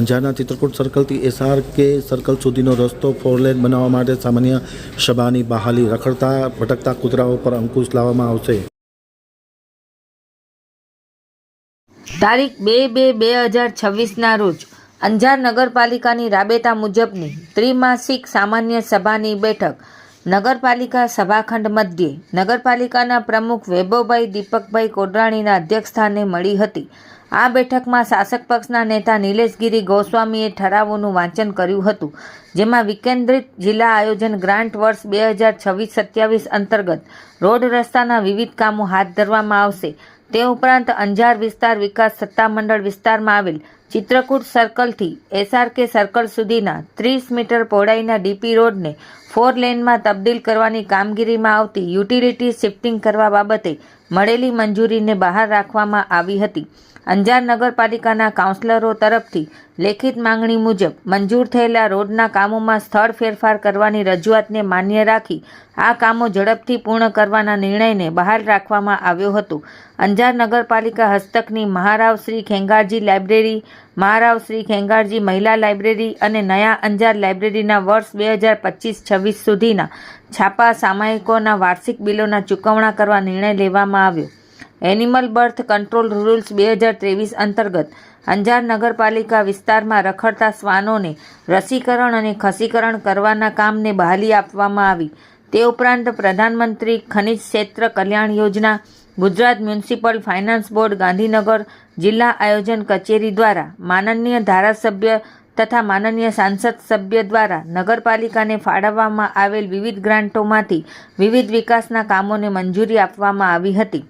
અંજારના ચિત્રકૂટ સર્કલથી SR K circle સુધીનો રસ્તો ફોરલેન બનાવવા માટે સામાન્ય સભાની બહાલી રખડતા, ભટકતા કૂતરાઓ પર અંકુશ લાવવામાં આવશે. તારીખ બે બે બે હજાર છવ્વીસના રોજ અંજાર નગરપાલિકાની રાબેતા મુજબની ત્રિમાસિક સામાન્ય સભાની બેઠક નગરપાલિકા સભાખંડ મધ્યે નગરપાલિકાના પ્રમુખ વૈભવભાઈ દીપકભાઈ કોડરાણીના અધ્યક્ષસ્થાને મળી હતી. આ બેઠકમાં શાસક પક્ષના નેતા નિલેશગીરી ગોસ્વામીએ ઠરાવોનું વાંચન કર્યું હતું, જેમાં વિકેન્દ્રિત જિલ્લા આયોજન ગ્રાન્ટ વર્ષ બે હજાર છવ્વીસ સત્યાવીસ અંતર્ગત રોડ રસ્તાના વિવિધ કામો હાથ ધરવામાં આવશે. તે ઉપરાંત અંજાર વિસ્તાર વિકાસ સત્તામંડળ વિસ્તારમાં આવેલ ચિત્રકૂટ સર્કલથી એસઆરકે સર્કલ સુધીના ત્રીસ મીટર પહોળાઈના ડીપી રોડને ફોર લેનમાં તબદીલ કરવાની કામગીરીમાં આવતી યુટિલિટી શિફ્ટિંગ કરવા બાબતે મળેલી મંજૂરીને બહાર રાખવામાં આવી હતી. અંજાર નગરપાલિકાના કાઉન્સિલરો તરફથી લેખિત માંગણી મુજબ મંજૂર થયેલા રોડના કામોમાં સ્થળ ફેરફાર કરવાની રજૂઆતને માન્ય રાખી આ કામો ઝડપથી પૂર્ણ કરવાના નિર્ણયને બહાર રાખવામાં આવ્યો હતો. અંજાર નગરપાલિકા હસ્તકની મહારાવ શ્રી ખેંગારજી લાઇબ્રેરી મહારાવ શ્રી ખેંગારજી મહિલા લાઇબ્રેરી અને નયા અંજાર લાઇબ્રેરીના વર્ષ બે હજાર પચીસ છવ્વીસ સુધીના છાપા સામાયિકોના વાર્ષિક બિલોના ચૂકવણા કરવા નિર્ણય લેવામાં આવ્યો. એનિમલ બર્થ કંટ્રોલ રૂલ્સ બે હજાર ત્રેવીસ અંતર્ગત અંજાર નગરપાલિકા વિસ્તારમાં રખડતા શ્વાનોને રસીકરણ અને ખસીકરણ કરવાના કામને બહાલી આપવામાં આવી. તે ઉપરાંત પ્રધાનમંત્રી ખનિજ ક્ષેત્ર કલ્યાણ યોજના, Gujarat municipal finance board, Gandhinagar જિલ્લા આયોજન કચેરી દ્વારા માનનીય ધારાસભ્ય તથા માનનીય સાંસદ સભ્ય દ્વારા નગરપાલિકાને ફાળવવામાં આવેલ વિવિધ ગ્રાન્ટોમાંથી વિવિધ વિકાસના કામોને મંજૂરી આપવામાં આવી હતી.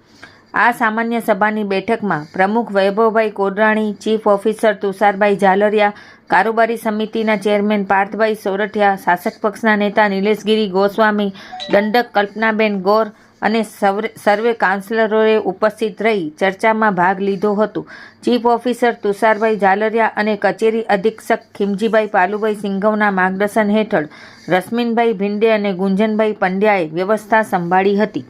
આ સામાન્ય સભાની બેઠકમાં પ્રમુખ વૈભવભાઈ કોડરાણી ચીફ ઓફિસર તુષારભાઈ ઝાલરિયા, કારોબારી સમિતિના ચેરમેન પાર્થભાઈ સોરઠિયા, શાસક પક્ષના નેતા નિલેશગીરી ગોસ્વામી, દંડક કલ્પનાબેન ગોર અને સર્વે કાઉન્સિલરોએ ઉપસ્થિત રહી ચર્ચામાં ભાગ લીધો હતો. ચીફ ઓફિસર તુષારભાઈ ઝાલરિયા અને કચેરી અધિક્ષક ખીમજીભાઈ પાલુભાઈ સિંઘવના માર્ગદર્શન હેઠળ રશ્મિનભાઈ ભિંડે અને ગુંજનભાઈ પંડ્યાએ વ્યવસ્થા સંભાળી હતી.